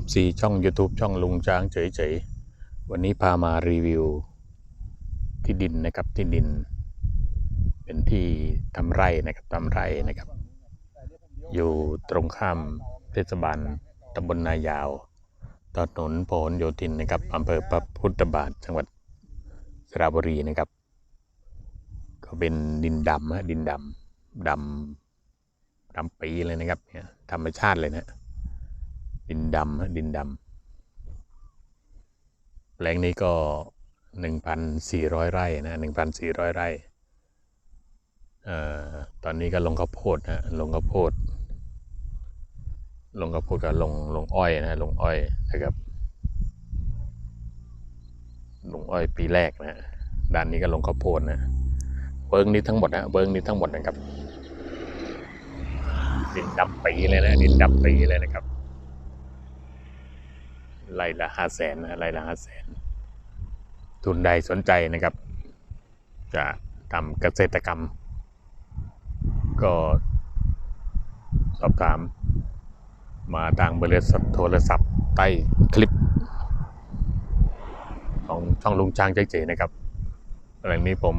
FC ช่อง YouTube ช่องลุงช้างเฉยๆ วันนี้พามารีวิว ที่ดินนะครับที่ดิน เป็นที่ทำไร่นะครับทำไร่นะครับ อยู่ตรงข้ามเทศบาลตำบลนายาวถนนพหลโยธินนะครับอำเภอพระพุทธบาทจังหวัดสระบุรีนะครับ ก็เป็นดินดำฮะดินดำดำดำปีเลยนะครับเนี่ยธรรมชาติเลยนะ ดินดำฮะดินดำแปลงนี้ก็หนึ่งพันสี่ร้อยไร่นะหนึ่งพันสี่ร้อยไร่ตอนนี้ก็ลงข้าวโพดนะลงข้าวโพด ลงข้าวโพดกับลงลงอ้อยนะลงอ้อยนะครับลงอ้อยปีแรกนะด้านนี้ก็ลงข้าวโพดนะเบิ้งนี้ทั้งหมดนะเบิ้งนี้ทั้งหมดนะครับดินดำปีเลยนะดินดำปีเลยนะครับ ไร่ละห้าแสนนะไร่ละห้าแสนทุนใดสนใจนะครับ จะทำเกษตรกรรม ก็สอบถาม มาทางเบอร์โทรศัพท์ใต้คลิป ของช่องลุงช้างใจเจนะครับหล่งนี้ผม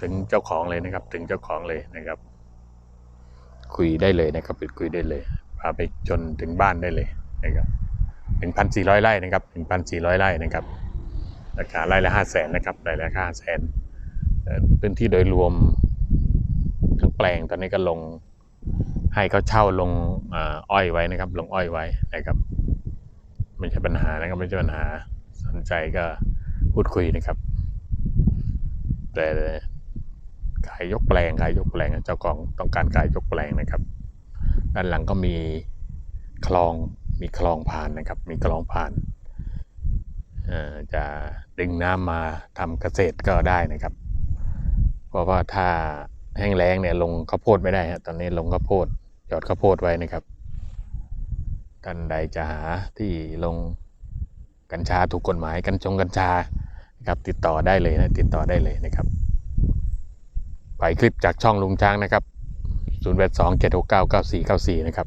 ถึงเจ้าของเลยนะครับ ถึงเจ้าของเลยนะครับ คุยได้เลยนะครับไปคุยได้เลยพาไปจนถึงบ้านได้เลย นะครับหนึ่งพันสี่ร้อยไร่นะครับหนึ่งพันสี่ร้อยไร่นะครับราคาไร่ละห้าแสนนะครับไร่ละห้าแสนพื้นที่โดยรวมทั้งแปลงตอนนี้ก็ลงให้เขาเช่าลงอาอ้อยไว้นะครับ ลงอ้อยไว้นะครับไม่ใช่ปัญหานะครับไม่ใช่ปัญหาสนใจก็พูดคุยนะครับ แต่ขายยกแปลงขายยกแปลงเจ้าของต้องการขายยกแปลงนะครับ ด้านหลังก็มีคลอง มีคลองผ่านนะครับ มีคลองผ่าน จะดึงน้ำมาทำเกษตรก็ได้นะครับ เพราะว่าถ้าแห้งแล้งเนี่ยลงข้าวโพดไม่ได้ฮะตอนนี้ลงข้าวโพดหยอดข้าวโพดไว้นะครับท่านใดจะหาที่ลงกัญชาถูกกฎหมายกัญชงกัญชาครับติดต่อได้เลยนะติดต่อได้เลยนะครับ ไปคลิปจากช่องลุงช้างนะครับ 0 8 2 7 6 9 9 4 9 4 นะครับ